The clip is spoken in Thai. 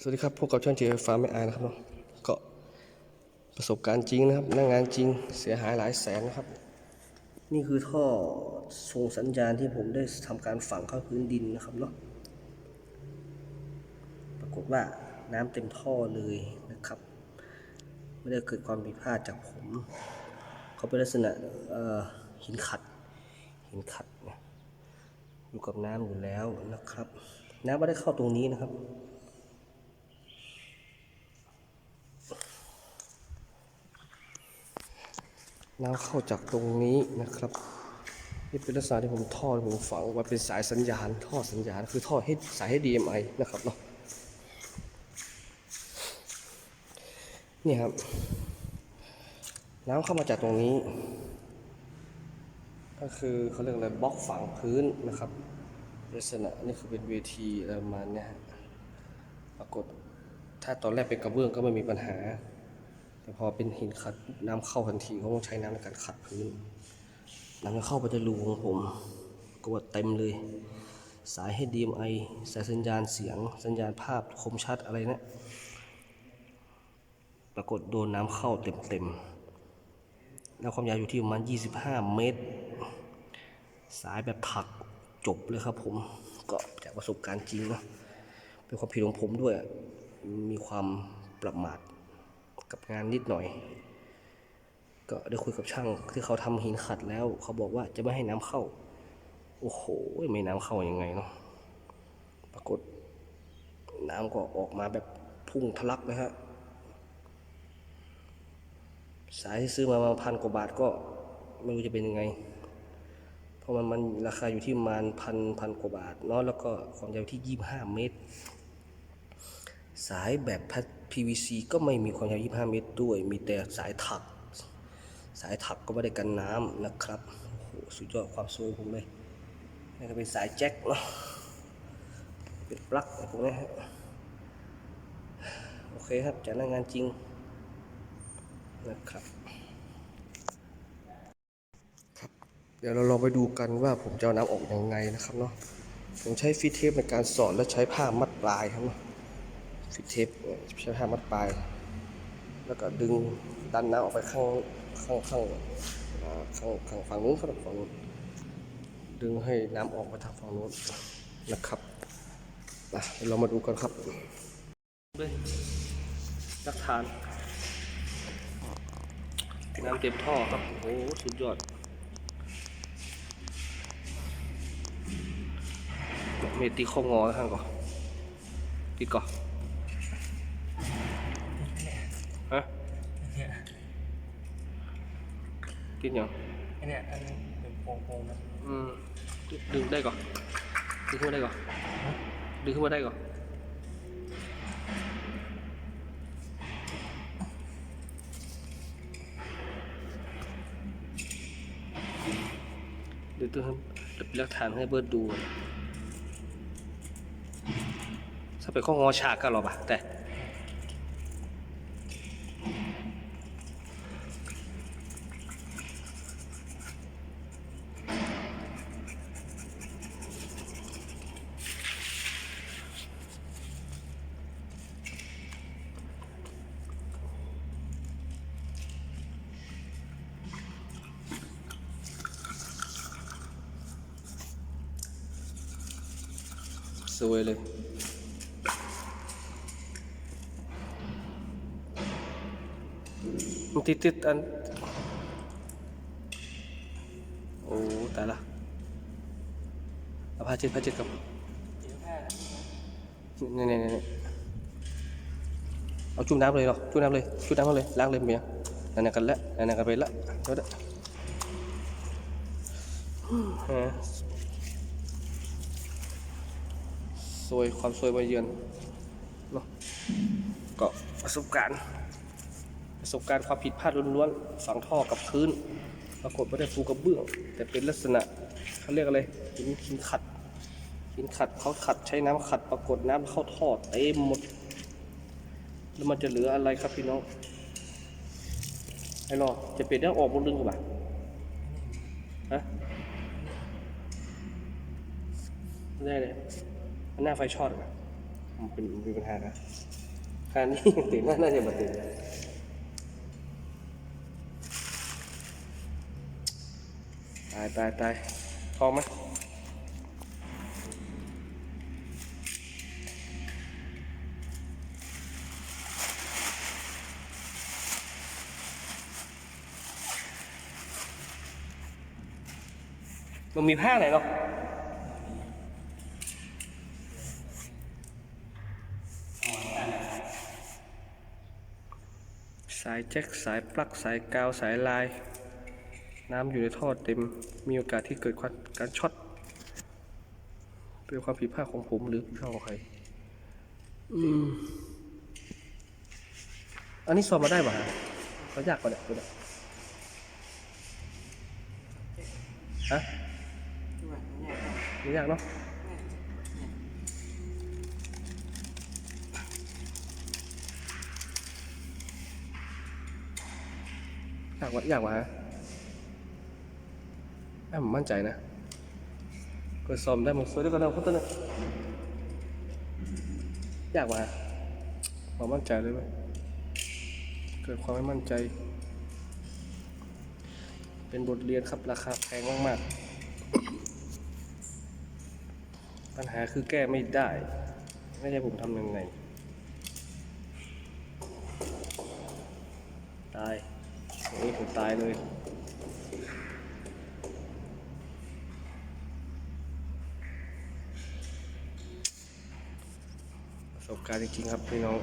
สวัสดีครับพบกับช่างเจฟ้าไม่อายนะครับเนาะก็ประสบการณ์จริงนะครับหน้างงานจริงเสียหายหลายแสนนะครับ นี่คือท่อส่งสัญญาณที่ผมได้ทำการฝังเข้าพื้นดินนะครับเนาะปรากฏว่าน้ำเต็มท่อเลยนะครับ ไม่ได้เกิดความผิดพลาดจากผมเขาเป็นลักษณะหินขัดหินขัดอยู่กับน้ำอยู่แล้วนะครับ น้ำไม่ได้เข้าตรงนี้นะครับ น้ำเข้าจากตรงนี้นะครับ นี่เป็นลักษณะที่ผมท่อผมฝังไว้เป็นสายสัญญาณ ท่อสัญญาณ คือท่อให้สายให้ DMI นะครับเนาะนี่ครับ น้ำเข้ามาจากตรงนี้ ก็คือเขาเรียกอะไรบล็อกฝังพื้นนะครับลักษณะนี่คือเป็นเวทีอะไรประมาณเนี้ยฮะปรากฏถ้าตอนแรกเป็นกระเบื้องก็ไม่มีปัญหา พอเป็นหินขัดน้ำเข้าทันทีเขาต้องใช้น้ำในการขัดพื้น น้ำเข้าไปในรูของผมกวดเต็มเลย สายให้ DMI สายสัญญาณเสียง สัญญาณภาพคมชัดอะไรนะ ปรากฏโดนน้ำเข้าเต็มๆ แล้วความยาวอยู่ที่ประมาณ 25 เมตร สายแบบถักจบเลยครับผม ก็จากประสบการณ์จริงเนาะเป็นความผิดของผมด้วย มีความประมาท กับงานนิดหน่อย ก็ได้คุยกับช่างที่เขาทำหินขัดแล้ว เขาบอกว่าจะไม่ให้น้ำเข้า โอ้โหไม่น้ำเข้ายังไงเนาะปรากฏ น้ำก็ออกมาแบบพุ่งทะลักเลยฮะสายที่ซื้อมาประมาณพันกว่าบาทก็ไม่รู้จะเป็นยังไง เพราะมันมันราคาอยู่ที่ประมาณพันพันกว่าบาทเนาะแล้วก็ความยาวที่ยี่ห้าเมตร สายแบบพัด PVC ก็ไม่มีความยาว 25 เมตรด้วย มีแต่สายถัก สายถักก็ไม่ได้กันน้ำนะครับ โอ้โห สุดยอดความสวยผมเลยนี่ก็เป็นสายแจ็คเนาะ เป็นปลั๊กอะไรพวกนี้โอเคครับจากหน้างานจริงนะครับ ครับ เดี๋ยวเราลองไปดูกันว่าผมจะเอาน้ำออกยังไงนะครับเนาะ ผมใช้ฟีเทปในการสอดและใช้ผ้ามัดปลายครับเนาะ ฟิเทปใช้ผ้ามัดปลาย แล้วก็ดึงดันน้ำออกไปข้างข้างข้างข้างข้างฝั่งนู้นครับฝั่งนู้นดึงให้น้ำออกไปทางฝั่งนู้นนะครับอะเรามาดูกันครับด้วยนักทาน น้ำเต็มท่อครับ โอ้โหสุดยอดเมตีข้องอข้างก่อนติดก่อน ฮะกินยังไอเนี่ยอันนี้เป็นโพงๆนะอืมดึงได้ก่อนดึงขึ้นมาได้ก่อนดึงขึ้นมาได้ก่อนเดี๋ยวต้องเป็นหลักฐานให้เบิร์ดดูถ้าเป็นข้องอฉากก็หรอปะแต่ สวยเลยมันติดติดๆอันโอ้ตายละเอาผ้าเช็ดผ้าเช็ดกับเดี๋ยวแค่ นี่นี่นี่เอาจุ่มน้ำเลยเหรอจุ่มน้ำเลยจุ่มน้ำมาเลยล้างเลยเมียนั่นๆกันละนั่นๆกันไปละเดี๋ยวยความสวยมาเยือนเนาะก็ประสบการณ์ประสบการณ์ความผิดพลาดล้วนๆฝังท่อกับพื้นปรากฏไม่ได้ฟูกระเบื้อง แต่เป็นลักษณะเขาเรียกอะไรหินหินขัดหินขัดเขาขัดใช้น้ำขัดปรากฏน้ำเข้าท่อเต็มหมด แล้วมันจะเหลืออะไรครับพี่น้องไอ้รอจะเปลี่ยนเรื่องออกบนลึงกับบ่าฮะได้เลย หน้าไฟช็อตอะมันเป็นมีปัญหานะค่านี้ติดน่าน่าจะมาติดตายตายตายพอไหมมันมีผ้าไหนหรอ สายแจ็คสายปลั๊กสายกาวสายลาย น้ำอยู่ในท่อเต็มมีโอกาสที่เกิดการช็อตเป็นความผิดพลาดของผมหรือผิดพลาดของใครอืมอันนี้สอบมาได้ป่ะเขายากกว่าเนี่ยตัวเนี่ยฮะไม่ยากเนาะ อยากวะอยากวะฮะแอมมั่นใจนะเกิดซ้อมได้มันสวยด้วยกันนะพุทธนะอยากวะฮะความมั่นใจเลยไหมเกิดความไม่มั่นใจ เป็นบทเรียนครับราคาแพงมากๆ ปัญหาคือแก้ไม่ได้ ไม่ใช่ผมทำยังไง ตาย โอ้ยผมตายเลยประสบการณ์จริงๆครับพี่น้อง